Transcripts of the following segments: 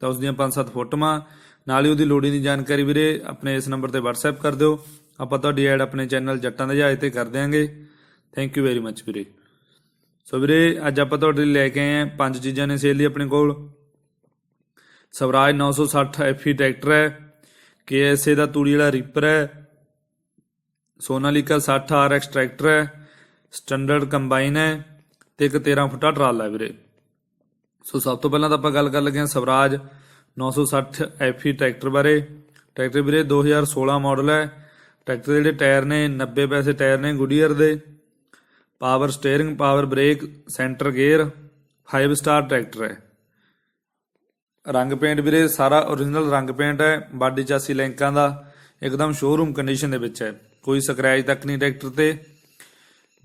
ਤਾਂ ਉਸ ਦੀਆਂ 5-7 ਫੋਟੋਆਂ। ਨਾਲ ਹੀ ਉਹਦੀ ਲੋੜੀਂ ਦੀ ਜਾਣਕਾਰੀ ਵੀਰੇ, ਆਪਣੇ ਇਸ ਨੰਬਰ ਤੇ WhatsApp ਕਰ ਦਿਓ। ਆਪਾਂ ਤੁਹਾਡੀ ਐਡ ਆਪਣੇ ਚੈਨਲ ਜੱਟਾਂ ਦੇ ਜਹਾਜ਼ ਤੇ ਕਰ ਦਿਆਂਗੇ। ਥੈਂਕ ਯੂ ਵੈਰੀ ਮੱਚ ਵੀਰੇ। ਸੋ ਵੀਰੇ, ਅੱਜ ਆਪਾਂ ਤੁਹਾਡੇ ਲਈ ਲੈ ਕੇ ਆਏ ਹਾਂ ਪੰਜ ਚੀਜ਼ਾਂ ਨੇ ਸੇਲ ਲਈ ਆਪਣੇ ਕੋਲ। ਸਵਰਾਜ 960 ਐਫੀ ਟਰੈਕਟਰ ਹੈ। ਕੇਐਸਏ ਦਾ ਤੂੜੀ ਵਾਲਾ ਰੀਪਰ ਹੈ। ਸੋਨਾਲੀਕਾ 60 ਆਰਐਕਸ ਟਰੈਕਟਰ ਹੈ। ਸਟੈਂਡਰਡ ਕੰਬਾਈਨ ਹੈ। ਤੇ ਇੱਕ 13 ਫੁੱਟਾ ਟਰਾਲਾ ਹੈ ਵੀਰੇ। ਸੋ ਸਭ ਤੋਂ ਪਹਿਲਾਂ ਤਾਂ ਆਪਾਂ ਗੱਲ ਕਰ ਲੱਗੇ ਹਾਂ ਸਵਰਾਜ 960 ਐਫੀ ਟਰੈਕਟਰ ਬਾਰੇ। ਟਰੈਕਟਰ ਵੀਰੇ 2016 ਮਾਡਲ ਹੈ। ਟਰੈਕਟਰ ਦੇ ਜਿਹੜੇ ਟਾਇਰ ਨੇ 90 ਪੈਸੇ ਟਾਇਰ ਨੇ ਗੁਡੀਅਰ ਦੇ। Power steering, power brake, centre gear 5 star tractor ਹੈ। ਰੰਗ ਪੇਂਟ ਵੀਰੇ ਸਾਰਾ origignal ਰੰਗ ਪੇਂਟ ਹੈ, ਬਾਡੀ ਚਾਸੀ ਲੈਂਕਾਂ ਦਾ, ਇੱਕਦਮ ਸ਼ੋਰੂਮ ਕੰਡੀਸ਼ਨ ਦੇ ਵਿੱਚ ਹੈ। ਕੋਈ ਸਕ੍ਰੈਚ ਤੱਕ ਨਹੀਂ ਟਰੈਕਟਰ ਤੇ।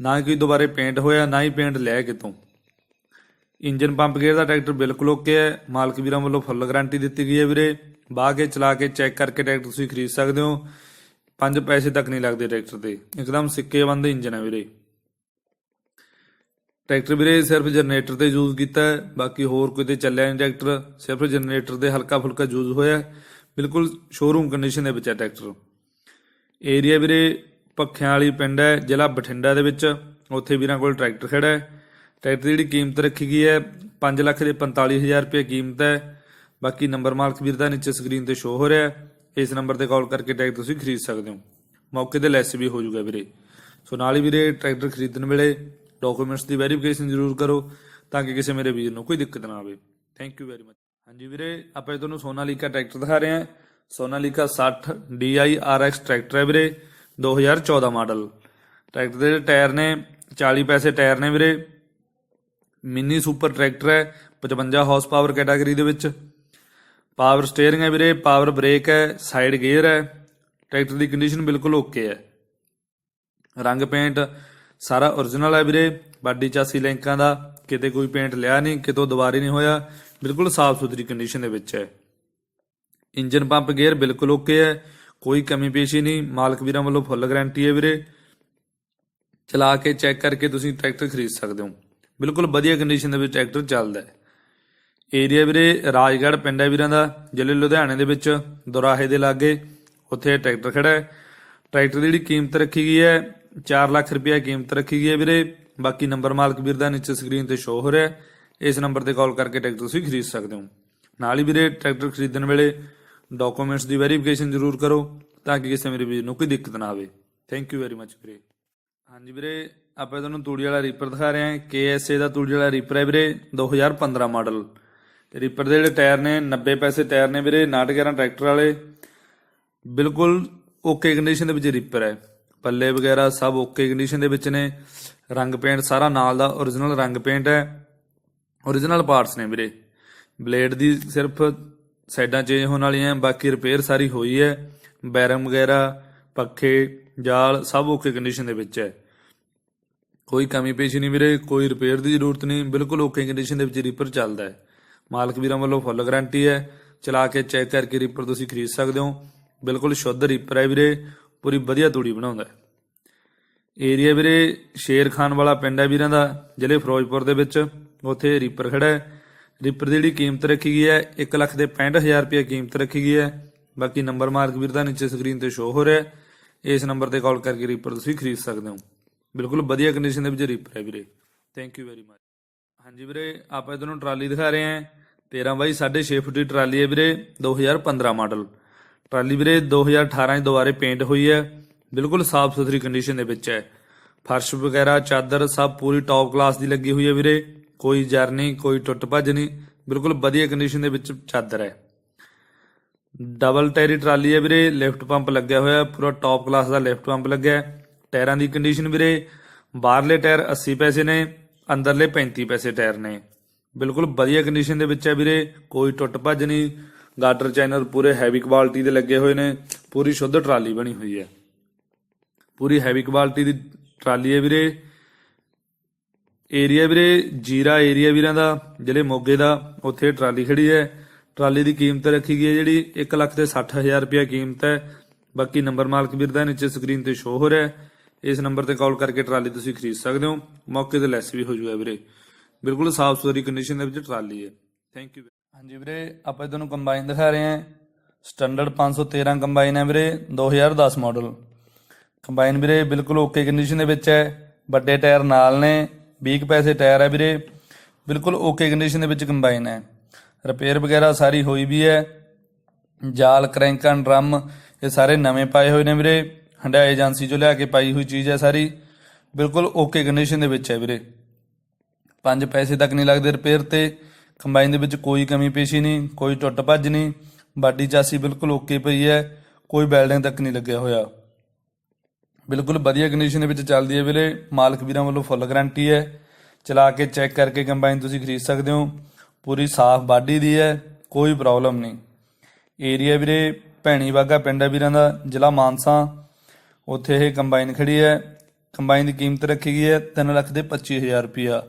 ਨਾ ਹੀ ਕੋਈ ਦੁਬਾਰੇ ਪੇਂਟ ਹੋਇਆ, ਨਾ ਹੀ ਪੇਂਟ ਲਿਆ ਕਿਤੋਂ। ਇੰਜਨ ਪੰਪ ਗੇਅਰ ਦਾ ਟਰੈਕਟਰ ਬਿਲਕੁਲ ਓਕੇ ਹੈ। ਮਾਲਕ ਵੀਰਾਂ ਵੱਲੋਂ ਫੁੱਲ ਗਾਰੰਟੀ ਦਿੱਤੀ ਗਈ ਹੈ ਵੀਰੇ। ਬਾਹ ਕੇ ਚਲਾ ਕੇ ਚੈੱਕ ਕਰਕੇ ਟਰੈਕਟਰ ਤੁਸੀਂ ਖਰੀਦ ਸਕਦੇ ਹੋ। 5 ਪੈਸੇ ਤੱਕ ਨਹੀਂ ਲੱਗਦੇ ਟਰੈਕਟਰ ਤੇ। ਇੱਕਦਮ ਸਿੱਕੇ ਬੰਦ ਇੰਜਨ ਹੈ ਵੀਰੇ। ਟਰੈਕਟਰ ਵੀਰੇ ਸਿਰਫ ਜਨਰੇਟਰ ਤੇ ਯੂਜ਼ ਕੀਤਾ ਹੈ। ਬਾਕੀ ਹੋਰ ਕੋਈ ਤੇ ਚੱਲਿਆ ਨਹੀਂ ਟਰੈਕਟਰ। ਸਿਰਫ ਜਨਰੇਟਰ ਤੇ ਹਲਕਾ ਫੁਲਕਾ ਯੂਜ਼ ਹੋਇਆ ਬਿਲਕੁਲ ਸ਼ੋਰੂਮ ਕੰਡੀਸ਼ਨ ਦੇ ਵਿੱਚ ਹੈ ਟਰੈਕਟਰ। ਏਰੀਆ ਵੀਰੇ ਪੱਖਿਆਂ ਵਾਲੀ ਪਿੰਡ ਹੈ, ਜ਼ਿਲ੍ਹਾ ਬਠਿੰਡਾ ਦੇ ਵਿੱਚ। ਉੱਥੇ ਵੀਰਾਂ ਕੋਲ ਟਰੈਕਟਰ ਖੜਾ ਹੈ। ਟਰੈਕਟਰ ਦੀ ਜਿਹੜੀ ਕੀਮਤ ਰੱਖੀ ਗਈ ਹੈ 5 ਲੱਖ ਦੇ 45000 ਰੁਪਏ ਕੀਮਤ ਹੈ। ਬਾਕੀ ਨੰਬਰ ਮਾਲਕ ਵੀਰ ਦਾ ਨੀਚੇ ਸਕਰੀਨ ਤੇ ਸ਼ੋ ਹੋ ਰਿਹਾ ਹੈ। ਇਸ ਨੰਬਰ ਤੇ ਕਾਲ ਕਰਕੇ ਟਰੈਕਟਰ ਤੁਸੀਂ ਖਰੀਦ ਸਕਦੇ ਹੋ। ਮੌਕੇ ਤੇ ਲੈਸ ਵੀ ਹੋ ਜਾਊਗਾ ਵੀਰੇ। ਸੋ ਨਾਲ ਹੀ ਵੀਰੇ ਟਰੈਕਟਰ ਖਰੀਦਣ ਵੇਲੇ ਡਾਕੂਮੈਂਟਸ ਦੀ ਵੈਰੀਫਿਕੇਸ਼ਨ ਜ਼ਰੂਰ ਕਰੋ ਤਾਂ ਕਿ ਕਿਸੇ ਮੇਰੇ ਵੀਰ ਨੂੰ ਕੋਈ ਦਿੱਕਤ ਨਾ ਆਵੇ। ਥੈਂਕ ਯੂ ਵੈਰੀ ਮਚ ਹਾਂਜੀ ਵੀਰੇ, ਆਪਾਂ ਇਹ ਤੁਹਾਨੂੰ ਸੋਨਾਲੀਕਾ ਟਰੈਕਟਰ ਦਿਖਾ ਰਹੇ ਹਾਂ। ਸੋਨਾਲੀਕਾ 60 DI RX ਟਰੈਕਟਰ ਹੈ ਵੀਰੇ 2014 ਮਾਡਲ। ਟਰੈਕਟਰ ਦੇ ਜਿਹੜੇ ਟਾਇਰ ਨੇ 40 ਪੈਸੇ ਟਾਇਰ ਨੇ ਵੀਰੇ। ਮਿੰਨੀ ਸੁਪਰ ਟਰੈਕਟਰ ਹੈ 55 ਹਾਰਸ ਪਾਵਰ ਕੈਟਾਗਰੀ ਦੇ ਵਿੱਚ। ਪਾਵਰ ਸਟੀਅਰਿੰਗ ਹੈ ਵੀਰੇ ਪਾਵਰ ਬ੍ਰੇਕ ਹੈ ਸਾਈਡ ਗੇਅਰ ਹੈ, ਟਰੈਕਟਰ ਦੀ ਕੰਡੀਸ਼ਨ ਬਿਲਕੁਲ ਓਕੇ ਹੈ। ਰੰਗ ਪੇਂਟ ਸਾਰਾ origignal ਹੈ ਵੀਰੇ, ਬਾਡੀ ਚਾਸੀ ਲੈਂਕਾਂ ਦਾ, ਕਿਤੇ ਕੋਈ ਪੇਂਟ ਲਿਆ ਨਹੀਂ, ਕਿਤੋਂ ਦੁਬਾਰੇ ਨਹੀਂ ਹੋਇਆ, ਬਿਲਕੁਲ ਸਾਫ਼ ਸੁਥਰੀ ਕੰਡੀਸ਼ਨ ਦੇ ਵਿੱਚ ਹੈ। ਇੰਜਨ ਪੰਪ ਗੇਅਰ ਬਿਲਕੁਲ ਓਕੇ ਹੈ, ਕੋਈ ਕਮੀ ਪੇਸ਼ੀ ਨਹੀਂ, ਮਾਲਕ ਵੀਰਾਂ ਵੱਲੋਂ ਫੁੱਲ ਗਾਰੰਟੀ ਹੈ ਵੀਰੇ। ਚਲਾ ਕੇ ਚੈੱਕ ਕਰਕੇ ਤੁਸੀਂ ਟਰੈਕਟਰ ਖਰੀਦ ਸਕਦੇ ਹੋ। ਬਿਲਕੁਲ ਵਧੀਆ ਕੰਡੀਸ਼ਨ ਦੇ ਵਿੱਚ ਟਰੈਕਟਰ ਚੱਲਦਾ ਹੈ। ਏਰੀਆ ਵੀਰੇ ਰਾਜਗੜ੍ਹ ਪਿੰਡ ਹੈ ਵੀਰਾਂ ਦਾ, ਜ਼ਿਲ੍ਹੇ ਲੁਧਿਆਣੇ ਦੇ ਵਿੱਚ, ਦੁਰਾਹੇ ਦੇ ਲਾਗੇ, ਉੱਥੇ ਟਰੈਕਟਰ ਖੜਾ ਹੈ। ਟਰੈਕਟਰ ਦੀ ਜਿਹੜੀ ਕੀਮਤ ਰੱਖੀ ਗਈ ਹੈ 4 ਲੱਖ ਰੁਪਏ ਕੀਮਤ ਰੱਖੀ ਗਈ ਹੈ ਵੀਰੇ। ਬਾਕੀ ਨੰਬਰ ਮਾਲਕ ਵੀਰ ਦਾ ਨੀਚੇ ਸਕਰੀਨ ਤੇ ਸ਼ੋ ਹੋ ਰਿਹਾ ਹੈ। ਇਸ ਨੰਬਰ ਤੇ ਕਾਲ ਕਰਕੇ ਟਰੈਕਟਰ ਤੁਸੀਂ ਖਰੀਦ ਸਕਦੇ ਹੋ। ਨਾਲ ਹੀ ਵੀਰੇ ਟਰੈਕਟਰ ਖਰੀਦਣ ਵੇਲੇ ਡਾਕੂਮੈਂਟਸ ਦੀ ਵੈਰੀਫਿਕੇਸ਼ਨ ਜ਼ਰੂਰ ਕਰੋ, ਤਾਂ ਕਿ ਕਿਸੇ ਮੇਰੇ ਵੀਰ ਨੂੰ ਕੋਈ ਦਿੱਕਤ ਨਾ ਆਵੇ। ਥੈਂਕ ਯੂ ਵੈਰੀ ਮੱਚ ਵੀਰੇ। ਹਾਂਜੀ ਵੀਰੇ ਆਪਾਂ ਤੁਹਾਨੂੰ ਤੂੜੀ ਵਾਲਾ ਰੀਪਰ ਦਿਖਾ ਰਹੇ ਹਾਂ KSA ਦਾ ਤੂੜੀ ਵਾਲਾ ਰੀਪਰ ਹੈ ਵੀਰੇ 2015 ਮਾਡਲ ਤੇ ਰੀਪਰ ਦੇ ਜਿਹੜੇ ਟਾਇਰ ਨੇ 90 ਪੈਸੇ ਟਾਇਰ ਨੇ ਵੀਰੇ 911 ਟਰੈਕਟਰ ਵਾਲੇ। ਬਿਲਕੁਲ ਓਕੇ ਕੰਡੀਸ਼ਨ ਦੇ ਵਿੱਚ ਰੀਪਰ ਹੈ। ਪੱਲੇ ਵਗੈਰਾ ਸਭ ਓਕੇ ਕੰਡੀਸ਼ਨ ਦੇ ਵਿੱਚ ਨੇ। ਰੰਗ ਪੇਂਟ ਸਾਰਾ ਨਾਲ ਦਾ origignal ਰੰਗ ਪੇਂਟ ਹੈ। origignal ਪਾਰਟਸ ਨੇ ਵੀਰੇ। ਬਲੇਡ ਦੀ ਸਿਰਫ ਸਾਈਡਾਂ ਚੇਂਜ ਹੋਣ ਵਾਲੀਆਂ, ਬਾਕੀ ਰਿਪੇਅਰ ਸਾਰੀ ਹੋਈ ਹੈ। ਬੈਰਮ ਵਗੈਰਾ, ਪੱਖੇ, ਜਾਲ ਸਭ ਓਕੇ ਕੰਡੀਸ਼ਨ ਦੇ ਵਿੱਚ ਹੈ। ਕੋਈ ਕਮੀ ਪੇਸ਼ੀ ਨਹੀਂ ਵੀਰੇ, ਕੋਈ ਰਿਪੇਅਰ ਦੀ ਜ਼ਰੂਰਤ ਨਹੀਂ। ਬਿਲਕੁਲ ਓਕੇ ਕੰਡੀਸ਼ਨ ਦੇ ਵਿੱਚ ਰੀਪਰ ਚੱਲਦਾ ਹੈ। ਮਾਲਕ ਵੀਰਾਂ ਵੱਲੋਂ ਫੁੱਲ ਗਾਰੰਟੀ ਹੈ। ਚਲਾ ਕੇ ਚੈੱਕ ਕਰਕੇ ਰੀਪਰ ਤੁਸੀਂ ਖਰੀਦ ਸਕਦੇ ਹੋ। ਬਿਲਕੁਲ ਸ਼ੁੱਧ ਰੀਪਰ ਹੈ ਵੀਰੇ। ਪੂਰੀ ਵਧੀਆ ਤੂੜੀ ਬਣਾਉਂਦਾ ਹੈ। ਏਰੀਆ ਵੀਰੇ, ਸ਼ੇਰ ਖਾਨ ਵਾਲਾ ਪਿੰਡ ਹੈ ਵੀਰਾਂ ਦਾ, ਜ਼ਿਲ੍ਹੇ ਫਿਰੋਜ਼ਪੁਰ ਦੇ ਵਿੱਚ। ਉੱਥੇ ਰੀਪਰ ਖੜਾ ਹੈ। ਰੀਪਰ ਦੀ ਜਿਹੜੀ ਕੀਮਤ ਰੱਖੀ ਗਈ ਹੈ 1 ਲੱਖ ਦੇ 65000 ਰੁਪਏ ਕੀਮਤ ਰੱਖੀ ਗਈ ਹੈ। ਬਾਕੀ ਨੰਬਰ ਮਾਰਕ ਵੀਰ ਦਾ ਨੀਚੇ ਸਕਰੀਨ ਤੇ ਸ਼ੋ ਹੋ ਰਿਹਾ ਹੈ। ਇਸ ਨੰਬਰ ਤੇ ਕਾਲ ਕਰਕੇ ਰੀਪਰ ਤੁਸੀਂ ਖਰੀਦ ਸਕਦੇ ਹੋ। ਬਿਲਕੁਲ ਵਧੀਆ ਕੰਡੀਸ਼ਨ ਦੇ ਵਿੱਚ ਰੀਪਰ ਹੈ ਵੀਰੇ। ਥੈਂਕ ਯੂ ਵੈਰੀ ਮਚ ਹਾਂਜੀ ਵੀਰੇ, ਆਪਾਂ ਤੁਹਾਨੂੰ ਟਰਾਲੀ ਦਿਖਾ ਰਹੇ ਹਾਂ। 13 ਬਾਈ 6.5 ਫੁੱਟ ਦੀ ਟਰਾਲੀ ਹੈ ਵੀਰੇ 2015 ਮਾਡਲ। ਟਰਾਲੀ ਵੀਰੇ 2018 ਚ ਦੁਬਾਰੇ ਪੇਂਟ ਹੋਈ ਹੈ। ਬਿਲਕੁਲ ਸਾਫ਼ ਸੁਥਰੀ ਕੰਡੀਸ਼ਨ ਦੇ ਵਿੱਚ ਹੈ। ਫਰਸ਼ ਵਗੈਰਾ, ਚਾਦਰ ਸਭ ਪੂਰੀ ਟੌਪ ਕਲਾਸ ਦੀ ਲੱਗੀ ਹੋਈ ਹੈ ਵੀਰੇ। ਕੋਈ ਜਰ ਨਹੀਂ, ਕੋਈ ਟੁੱਟ ਭੱਜ ਨਹੀਂ। ਬਿਲਕੁਲ ਵਧੀਆ ਕੰਡੀਸ਼ਨ ਦੇ ਵਿੱਚ ਚਾਦਰ ਹੈ। ਡਬਲ ਟਾਇਰੀ ਟਰਾਲੀ ਹੈ ਵੀਰੇ ਲਿਫਟ ਪੰਪ ਲੱਗਿਆ ਹੋਇਆ, ਪੂਰਾ ਟੌਪ ਕਲਾਸ ਦਾ ਲਿਫਟ ਪੰਪ ਲੱਗਿਆ ਹੈ। ਟਾਇਰਾਂ ਦੀ ਕੰਡੀਸ਼ਨ ਵੀਰੇ, ਬਾਹਰਲੇ ਟਾਇਰ 80 ਪੈਸੇ ਨੇ, ਅੰਦਰਲੇ 35 ਪੈਸੇ ਟਾਇਰ ਨੇ। ਬਿਲਕੁਲ ਵਧੀਆ ਕੰਡੀਸ਼ਨ ਦੇ ਵਿੱਚ ਹੈ ਵੀਰੇ, ਕੋਈ ਟੁੱਟ ਭੱਜ ਨਹੀਂ ਗਾਟਰ ਚੈਨਲ ਪੂਰੇ ਹੈਵੀ ਕੁਆਲਿਟੀ ਦੇ ਲੱਗੇ ਹੋਏ ਨੇ, ਪੂਰੀ ਸ਼ੁੱਧ ਟਰਾਲੀ ਬਣੀ ਹੋਈ ਹੈ। ਪੂਰੀ ਹੈਵੀ ਕੁਆਲਿਟੀ ਦੀ ਟਰਾਲੀ ਹੈ ਵੀਰੇ। ਏਰੀਆ ਵੀਰੇ, ਜੀਰਾ ਏਰੀਆ ਵੀਰਾਂ ਦਾ, ਜਿਹੜੇ ਮੋਗੇ ਦਾ, ਉੱਥੇ ਟਰਾਲੀ ਖੜੀ ਹੈ। ਟਰਾਲੀ ਦੀ ਕੀਮਤ ਰੱਖੀ ਗਈ ਹੈ ਜਿਹੜੀ 1 ਲੱਖ ਤੇ 60000 ਰੁਪਇਆ ਕੀਮਤ ਹੈ। ਬਾਕੀ ਨੰਬਰ ਮਾਲਕ ਵੀਰ ਦਾ ਨੀਚੇ ਸਕਰੀਨ ਤੇ ਸ਼ੋ ਹੋ ਰਿਹਾ ਹੈ। ਇਸ ਨੰਬਰ ਤੇ ਕਾਲ ਕਰਕੇ ਟਰਾਲੀ ਤੁਸੀਂ ਖਰੀਦ ਸਕਦੇ ਹੋ। ਮੌਕੇ ਤੇ ਲੈਸ ਵੀ ਹੋ ਜੂਗਾ ਵੀਰੇ। ਬਿਲਕੁਲ ਸਾਫ਼ ਸੁਥਰੀ ਕੰਡੀਸ਼ਨ ਦੇ ਵਿੱਚ ਟਰਾਲੀ ਹੈ। ਥੈਂਕ ਯੂ ਹਾਂਜੀ ਵੀਰੇ, ਆਪਾਂ ਤੁਹਾਨੂੰ ਕੰਬਾਈਨ ਦਿਖਾ ਰਹੇ ਹਾਂ। ਸਟੈਂਡਰਡ 513 ਕੰਬਾਈਨ ਹੈ ਵੀਰੇ 2010 ਮਾਡਲ ਕੰਬਾਈਨ ਵੀਰੇ, ਬਿਲਕੁਲ ਓਕੇ ਕੰਡੀਸ਼ਨ ਦੇ ਵਿੱਚ ਹੈ। ਵੱਡੇ ਟਾਇਰ ਨਾਲ ਨੇ 20 ਪੈਸੇ ਟਾਇਰ ਹੈ ਵੀਰੇ। ਬਿਲਕੁਲ ਓਕੇ ਕੰਡੀਸ਼ਨ ਦੇ ਵਿੱਚ ਕੰਬਾਈਨ ਹੈ। ਰਿਪੇਅਰ ਵਗੈਰਾ ਸਾਰੀ ਹੋਈ ਵੀ ਹੈ। ਜਾਲ ਕਰੈਂਕਾਂ ਡਰਮ ਇਹ ਸਾਰੇ ਨਵੇਂ ਪਾਏ ਹੋਏ ਨੇ ਵੀਰੇ। ਹੰਡਾਈ ਏਜੰਸੀ ਚੋਂ ਲਿਆ ਕੇ ਪਾਈ ਹੋਈ ਚੀਜ਼ ਹੈ ਸਾਰੀ। ਬਿਲਕੁਲ ਓਕੇ ਕੰਡੀਸ਼ਨ ਦੇ ਵਿੱਚ ਹੈ ਵੀਰੇ। ਪੰਜ ਪੈਸੇ ਤੱਕ ਨਹੀਂ ਲੱਗਦੇ ਰਿਪੇਅਰ ਤੇ। ਕੰਬਾਈਨ ਦੇ ਵਿੱਚ ਕੋਈ ਕਮੀ ਪੇਸ਼ੀ ਨਹੀਂ, ਕੋਈ ਟੁੱਟ ਭੱਜ ਨਹੀਂ। ਬਾਡੀ ਚਾਸੀ ਬਿਲਕੁਲ ਓਕੇ ਪਈ ਹੈ, ਕੋਈ ਬੈਲਡਿੰਗ ਤੱਕ ਨਹੀਂ ਲੱਗਿਆ ਹੋਇਆ। ਬਿਲਕੁਲ ਵਧੀਆ ਕੰਡੀਸ਼ਨ ਦੇ ਵਿੱਚ ਚੱਲਦੀ ਹੈ ਵੀਰੇ। ਮਾਲਕ ਵੀਰਾਂ ਵੱਲੋਂ ਫੁੱਲ ਗਾਰੰਟੀ ਹੈ। ਚਲਾ ਕੇ ਚੈੱਕ ਕਰਕੇ ਕੰਬਾਈਨ ਤੁਸੀਂ ਖਰੀਦ ਸਕਦੇ ਹੋ। ਪੂਰੀ ਸਾਫ਼ ਬਾਡੀ ਦੀ ਹੈ, ਕੋਈ ਪ੍ਰੋਬਲਮ ਨਹੀਂ। ਏਰੀਆ ਵੀਰੇ, ਭੈਣੀ ਬਾਗਾ ਪਿੰਡ ਹੈ ਵੀਰਾਂ ਦਾ, ਜ਼ਿਲ੍ਹਾ ਮਾਨਸਾ। ਉੱਥੇ ਇਹ ਕੰਬਾਈਨ ਖੜੀ ਹੈ। ਕੰਬਾਈਨ ਦੀ ਕੀਮਤ ਰੱਖੀ ਗਈ ਹੈ 3 ਲੱਖ ਦੇ 25000 ਰੁਪਿਆ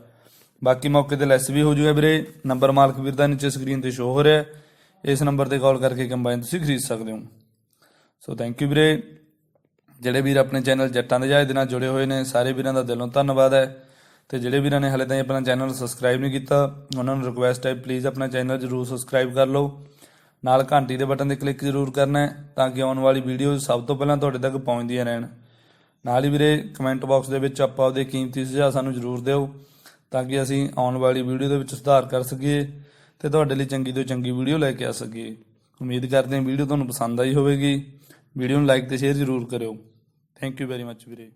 ਬਾਕੀ ਮੌਕੇ ਤੇ ਲੈਸ ਵੀ ਹੋ ਜੂਗਾ ਵੀਰੇ। ਨੰਬਰ ਮਾਲਕ ਵੀਰ ਦਾ ਨੀਚੇ ਸਕਰੀਨ ਤੇ ਸ਼ੋ ਹੋ ਰਿਹਾ ਇਸ ਨੰਬਰ ਤੇ ਕਾਲ ਕਰਕੇ ਕੰਬਾਈਨ ਤੁਸੀਂ ਖਰੀਦ ਸਕਦੇ ਹੋ। ਸੋ ਥੈਂਕ ਯੂ ਵੀਰੇ। ਜਿਹੜੇ ਵੀਰ ਆਪਣੇ ਚੈਨਲ ਜੱਟਾਂ ਦੇ ਜਹਾਜ਼ ਦੇ ਨਾਲ ਜੁੜੇ ਹੋਏ ਨੇ, ਸਾਰੇ ਵੀਰਾਂ ਦਾ ਦਿਲੋਂ ਧੰਨਵਾਦ ਹੈ। ਤੇ ਜਿਹੜੇ ਵੀਰਾਂ ਨੇ ਹਲੇ ਤਾਈਂ ਆਪਣਾ ਚੈਨਲ ਸਬਸਕ੍ਰਾਈਬ ਨਹੀਂ ਕੀਤਾ, ਉਹਨਾਂ ਨੂੰ ਰਿਕੁਐਸਟ ਹੈ ਪਲੀਜ਼ ਆਪਣਾ ਚੈਨਲ ਜਰੂਰ ਸਬਸਕ੍ਰਾਈਬ ਕਰ ਲਓ। ਨਾਲ ਘੰਟੀ ਦੇ ਬਟਨ ਤੇ ਕਲਿੱਕ ਜ਼ਰੂਰ ਕਰਨਾ ਹੈ ਤਾਂ ਕਿ ਆਉਣ ਵਾਲੀ ਵੀਡੀਓ ਸਭ ਤੋਂ ਪਹਿਲਾਂ ਤੁਹਾਡੇ ਤੱਕ ਪਹੁੰਚਦੀਆਂ ਰਹਿਣ। ਨਾਲ ਹੀ ਵੀਰੇ ਕਮੈਂਟ ਬਾਕਸ ਦੇ ਵਿੱਚ ਆਪਾਂ ਉਹਦੇ ਕੀਮਤੀ ਸੁਝਾਅ ਸਾਨੂੰ ਜ਼ਰੂਰ ਦਿਓ ਤਾਂ ਕਿ ਅਸੀਂ ਆਉਣ ਵਾਲੀ ਵੀਡੀਓ ਦੇ ਵਿੱਚ ਸੁਧਾਰ ਕਰ ਸਕੀਏ ਤੇ ਤੁਹਾਡੇ ਲਈ ਚੰਗੀ ਤੋਂ ਚੰਗੀ ਵੀਡੀਓ ਲੈ ਕੇ ਆ ਸਕੀਏ। ਉਮੀਦ ਕਰਦੇ ਹਾਂ ਵੀਡੀਓ ਤੁਹਾਨੂੰ ਪਸੰਦ ਆਈ ਹੋਵੇਗੀ। ਵੀਡੀਓ ਨੂੰ ਲਾਈਕ ਤੇ ਸ਼ੇਅਰ ਜ਼ਰੂਰ ਕਰਿਓ। ਥੈਂਕ ਯੂ ਵੈਰੀ ਮੱਚ ਵੀਰੇ।